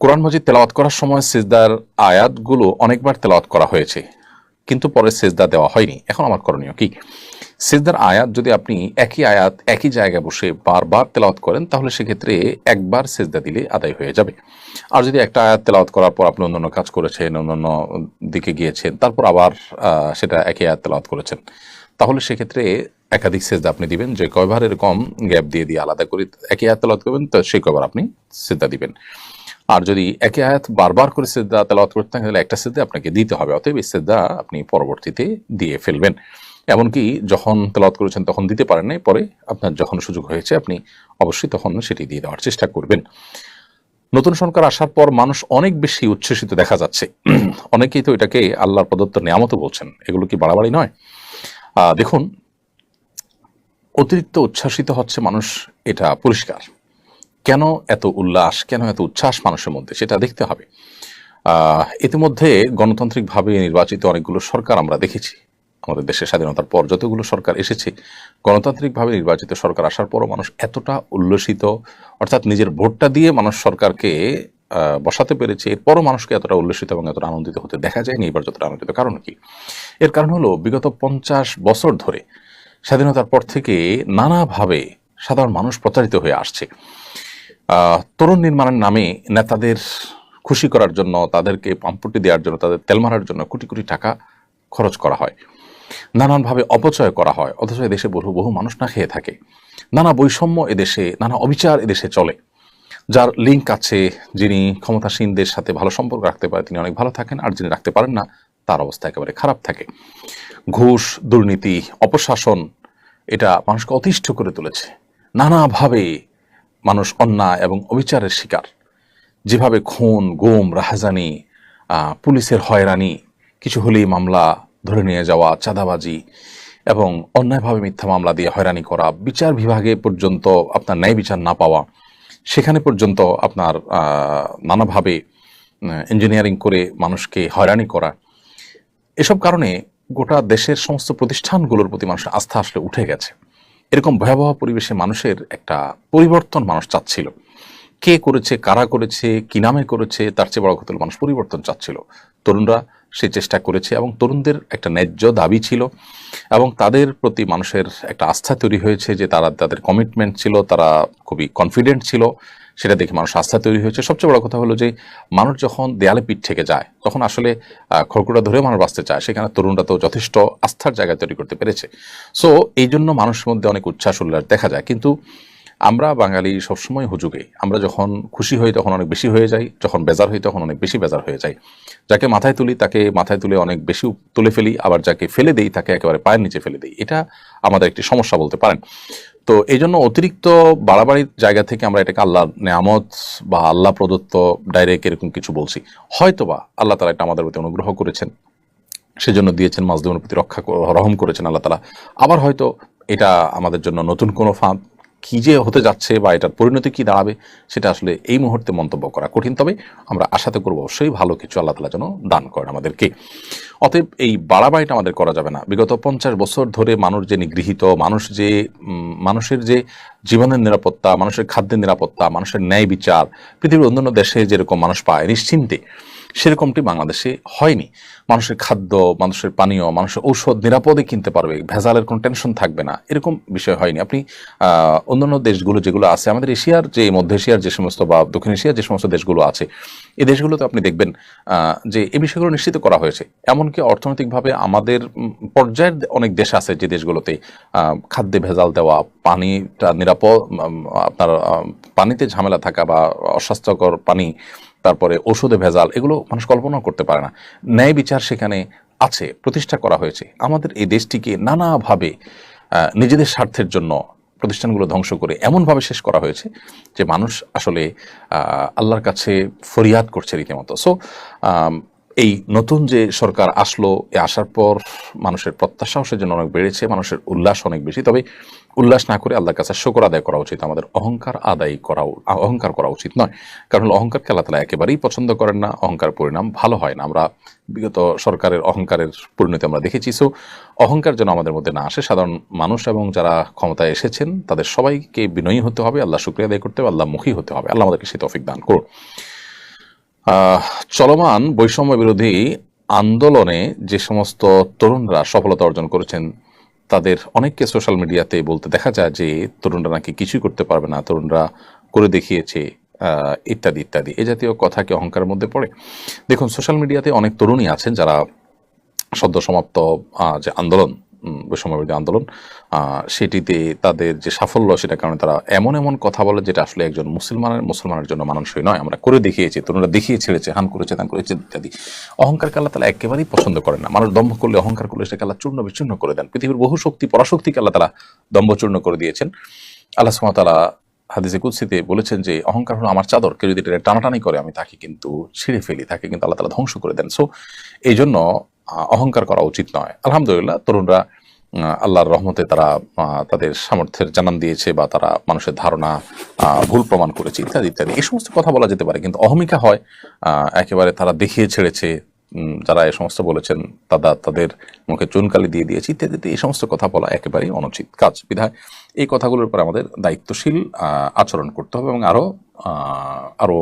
কোরআন মজিদ তেলাওয়াত করার সময় সেজদার আয়াতগুলো অনেকবার তেলাওয়াত করা হয়েছে, কিন্তু পরে সেজদা দেওয়া হয়নি। এখন আমার করণীয় কি? সেজদার আয়াত যদি আপনি একই আয়াত, একই জায়গায় বসে বারবার তেলাওয়াত করেন, তাহলে সেক্ষেত্রে একবার সেজদা দিলে আদায় হয়ে যাবে। আর যদি একটা আয়াত তেলাওয়াত করার পর আপনি অন্যান্য কাজ করেছেন, অন্যান্য দিকে গিয়েছেন, তারপর আবার সেটা একই আয়াত তেলাওয়াত করেছেন, তাহলে সেক্ষেত্রে একাধিক সেজদা আপনি দিবেন, যে কয়বার এরকম গ্যাপ দিয়ে দিয়ে আলাদা করে একই আয়াত তেলাওয়াত করবেন, তো সেই কয়বার আপনি সেজদা দিবেন। আর যদি একে আয়াত বারবার করে সেদ্ধা তেলাওয়াত করতে থাকেন তাহলে একটা সেদ্ধা আপনাকে দিতে হবে, অতএব এই সেদ্ধা আপনি পরবর্তীতে দিয়ে ফেলবেন। এমনকি যখন তেলাওয়াত করেছেন তখন দিতে পারেন নাই, পরে আপনার যখন সুযোগ হয়েছে আপনি অবশ্যই তখন সেটি দিয়ে দেওয়ার চেষ্টা করবেন। নতুন সরকার আসার পর মানুষ অনেক বেশি উচ্ছ্বসিত দেখা যাচ্ছে। অনেকেই তো এটাকে আল্লাহর প্রদত্ত নিয়ামত বলছেন, এগুলো কি বাড়াবাড়ি নয়? দেখুন, অতিরিক্ত উচ্ছ্বাসিত হচ্ছে মানুষ, এটা পরিষ্কার। কেন এত উল্লাস, কেন এত উচ্ছ্বাস মানুষের মধ্যে? সেটা দেখতে হবে। ইতিমধ্যে গণতান্ত্রিকভাবে নির্বাচিত অনেকগুলো সরকার আমরা দেখেছি। আমাদের দেশের স্বাধীনতার পর যতগুলো সরকার এসেছে, গণতান্ত্রিকভাবে নির্বাচিত সরকার আসার পরও মানুষ এতটা উল্লসিত, অর্থাৎ নিজের ভোটটা দিয়ে মানুষ সরকারকে বসাতে পেরেছে, এরপরও মানুষকে এতটা উল্লসিত এবং এতটা আনন্দিত হতে দেখা যায়নি এবার যতটা আনন্দিত। কারণ কি? এর কারণ হলো, বিগত পঞ্চাশ বছর ধরে স্বাধীনতার পর থেকে নানাভাবে সাধারণ মানুষ প্রচারিত হয়ে আসছে। তরুণ নির্মাণের নামে নেতাদের খুশি করার জন্য, তাদেরকে পাম্পটি দেওয়ার জন্য, তাদের তেল মারার জন্য কোটি কোটি টাকা খরচ করা হয়। নানানভাবে অপচয় করা হয়, অথচ এদেশে বহু বহু মানুষ না খেয়ে থাকে। নানা বৈষম্য এদেশে, নানা অবিচার এদেশে চলে। যার লিঙ্ক আছে, যিনি ক্ষমতাসীনদের সাথে ভালো সম্পর্ক রাখতে পারে, তিনি অনেক ভালো থাকেন, আর যিনি রাখতে পারেন না, তার অবস্থা একেবারে খারাপ থাকে। ঘুষ, দুর্নীতি, অপশাসন, এটা মানুষকে অতিষ্ঠ করে তুলেছে। নানাভাবে মানুষ অন্যায় এবং অবিচারের শিকার। যেভাবে খুন, গুম, রাহাজানি পুলিশের হয়রানি, কিছু হলেই মামলা ধরে নিয়ে যাওয়া, চাঁদাবাজি এবং অন্যায়ভাবে মিথ্যা মামলা দিয়ে হয়রানি করা, বিচার বিভাগে পর্যন্ত আপনার ন্যায় বিচার না পাওয়া, সেখানে পর্যন্ত আপনার নানাভাবে ইঞ্জিনিয়ারিং করে মানুষকে হয়রানি করা। এসব কারণে গোটা দেশের সমস্ত প্রতিষ্ঠানগুলোর প্রতি মানুষের আস্থা আসলে উঠে গেছে। এরকম ভয়াবহ পরিবেশে মানুষের একটা পরিবর্তন মানুষ চাচ্ছিল। কে করেছে, কারা করেছে, কি নামে করেছে, তার চেয়ে বড় কথা মানুষ পরিবর্তন চাচ্ছিল। তরুণরা সে চেষ্টা করেছে এবং তরুণদের একটা ন্যায্য দাবি ছিল এবং তাদের প্রতি মানুষের একটা আস্থা তৈরি হয়েছে যে তারা, তাদের কমিটমেন্ট ছিল, তারা খুবই কনফিডেন্ট ছিল। সেটা দেখে মানুষ আস্থা তৈরি হয়েছে। সবচেয়ে বড় কথা হলো যে, মানুষ যখন দেয়ালে পিঠ থেকে যায়, তখন আসলে খড়কুটা ধরে মানুষ বাঁচতে চায়। সেখানে তরুণরা তো যথেষ্ট আস্থার জায়গা তৈরি করতে পেরেছে। সো এই জন্য মানুষের মধ্যে অনেক উচ্ছ্বাস উল্লাস দেখা যায়। কিন্তু আমরা বাঙালি সবসময় হুজুগে। আমরা যখন খুশি হই, তখন অনেক বেশি হয়ে যাই। যখন বেজার হই, তখন অনেক বেশি বেজার হয়ে যায় যাকে মাথায় তুলি, তাকে মাথায় তুলে অনেক বেশি তুলে ফেলি। আবার যাকে ফেলে দেই, তাকে একেবারে পায়ের নিচে ফেলে দিই। এটা আমাদের একটি সমস্যা বলতে পারেন। তো এই জন্য অতিরিক্ত বাড়াবাড়ির জায়গা থেকে আমরা এটাকে আল্লাহ নেয়ামত বা আল্লাহ প্রদত্ত ডাইরেক্ট এরকম কিছু বলছি। হয়তো বা আল্লাহ তালা এটা আমাদের প্রতি অনুগ্রহ করেছেন, সেজন্য দিয়েছেন মাজদুমের প্রতি রক্ষা রহম করেছেন আল্লাহ তালা। আবার হয়তো এটা আমাদের জন্য নতুন কোনো ফাঁদ কি যে হতে যাচ্ছে বা এটার পরিণতি কি দাঁড়াবে, সেটা আসলে এই মুহূর্তে মন্তব্য করা কঠিন। তবে আমরা আশাতে করব অবশ্যই ভালো কিছু আল্লাহ তালা যেন দান করেন আমাদেরকে। অতএব এই বাড়াবাড়িটা আমাদের করা যাবে না। বিগত পঞ্চাশ বছর ধরে মানুষ যে নিগৃহীত, মানুষ যে মানুষের যে জীবনের নিরাপত্তা, মানুষের খাদ্যের নিরাপত্তা, মানুষের ন্যায় বিচার, পৃথিবীর অন্যান্য দেশে যেরকম মানুষ পায়, নিশ্চিন্তে সেরকমটি বাংলাদেশে হয়নি। মানুষের খাদ্য, মানুষের পানীয়, মানুষের ঔষধ নিরাপদে কিনতে পারবে, ভেজালের কোনো টেনশন থাকবে না, এরকম বিষয় হয়নি। আপনি অন্যান্য দেশগুলো যেগুলো আছে, আমাদের এশিয়ার যে, মধ্য এশিয়ার যে সমস্ত বা দক্ষিণ এশিয়ার যে সমস্ত দেশগুলো আছে, এই দেশগুলোতে আপনি দেখবেন যে এই বিষয়গুলো নিশ্চিত করা হয়েছে। এমনকি অর্থনৈতিকভাবে আমাদের পর্যায়ের অনেক দেশ আছে যে দেশগুলোতে খাদ্যে ভেজাল দেওয়া, পানিটা নিরাপদ আপনার পানিতে ঝামেলা থাকা বা অস্বাস্থ্যকর পানি তারপরে ওষুধে ভেজাল, এগুলো মানুষ কল্পনা করতে পারে না। ন্যায় বিচার সেখানে আছে, প্রতিষ্ঠা করা হয়েছে। আমাদের এই দেশটিকে নানাভাবে নিজেদের স্বার্থের জন্য প্রতিষ্ঠানগুলো ধ্বংস করে এমনভাবে শেষ করা হয়েছে যে মানুষ আসলে আল্লাহর কাছে ফরিয়াদ করছে রীতিমতো। সো এই নতুন যে সরকার আসলো, এ আসার পর মানুষের প্রত্যাশাও সেজন্য অনেক বেড়েছে, মানুষের উল্লাস অনেক বেশি। তবে উল্লাস না করে আল্লাহর কাছে শকর আদায় করা উচিত, আমাদের অহংকার আদায় করা অহংকার করা উচিত নয়। কারণ অহংকারকে আল্লাহ তালা একেবারেই পছন্দ করেন না, অহংকার পরিণাম ভালো হয় না। আমরা বিগত সরকারের অহংকারের পরিণতি আমরা দেখেছি। সো, অহংকার যেন আমাদের মধ্যে না আসে, সাধারণ মানুষ এবং যারা ক্ষমতায় এসেছেন, তাদের সবাইকে বিনয়ী হতে হবে, আল্লাহ শুক্রিয়া আদায় করতে হবে, আল্লাহ মুখী হতে হবে। আল্লাহ আমাদেরকে সে তফিক দান করুন। চলমান বৈষম্য বিরোধী আন্দোলনে যে সমস্ত তরুণরা সফলতা অর্জন করেছেন, তাদের অনেককে সোশ্যাল মিডিয়াতে বলতে দেখা যায় যে তরুণরা নাকি কিছুই করতে পারবে না, তরুণরা করে দেখিয়েছে ইত্যাদি ইত্যাদি। এ জাতীয় কথা কি অহংকারের মধ্যে পড়ে? দেখুন, সোশ্যাল মিডিয়াতে অনেক তরুণী আছেন যারা সদ্য সমাপ্ত যে আন্দোলন বৈষম্যবিরোধী আন্দোলন সেটিতে তাদের যে সাফল্য সেটার কারণে তারা এমন এমন কথা বলে যেটা আসলে একজন মুসলমানের মুসলমানের জন্য মানানসই নয়। আমরা করে দেখিয়েছি, তরুণরা দেখিয়ে ছেড়েছে, হান করেছে, তান করেছে ইত্যাদি। অহংকারকে আল্লাহ তালা একেবারেই পছন্দ করেন না। মানুষ দম্ভ করলে অহংকার করলে সেটাকে আল্লাহ চূর্ণ বিচূর্ণ করে দেন। পৃথিবীর বহু শক্তি, পরাশক্তিকে আল্লাহ তালা দম্ভ চূর্ণ করে দিয়েছেন। আল্লাহ সুমাতালা হাদিসে কুৎসিতে বলেছেন যে, অহংকার হলো আমার চাদর। কেউ যদি এটা টানাটানি করে, আমি তাকে কিন্তু ছিঁড়ে ফেলি, তাকে কিন্তু আল্লাহ তালা ধ্বংস করে দেন। সো এই জন্য অহংকার করা উচিত নয়। আলহামদুলিল্লাহ, তরুণরা আল্লাহর রহমতে তারা তাদের সামর্থ্যের জানান দিয়েছে বা তারা মানুষের ধারণা ভুল প্রমাণ করেছে ইত্যাদি ইত্যাদি। এই সমস্ত কথা বলা যেতে পারে, কিন্তু অহমিকা হয় একেবারে তারা দেখিয়ে ছেড়েছে যারা এই সমস্ত বলেছেন তারা তাদের মুখে চুনকালি দিয়ে দিয়েছে ইত্যাদি ইত্যাদি এই সমস্ত কথা বলা একেবারেই অনুচিত কাজ। বিধায় এই কথাগুলোর উপর আমাদের দায়িত্বশীল আচরণ করতে হবে এবং আরও আরও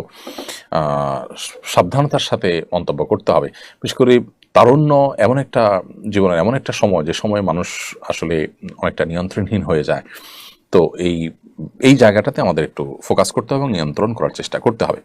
সাবধানতার সাথে মন্তব্য করতে হবে। বিশেষ করে তারুণ্য এমন একটা জীবনের, এমন একটা সময়, যে সময় মানুষ আসলে অনেকটা নিয়ন্ত্রণহীন হয়ে যায়। তো এই এই জায়গাটাতে আমাদের একটু ফোকাস করতে হবে এবং নিয়ন্ত্রণ করার চেষ্টা করতে হবে।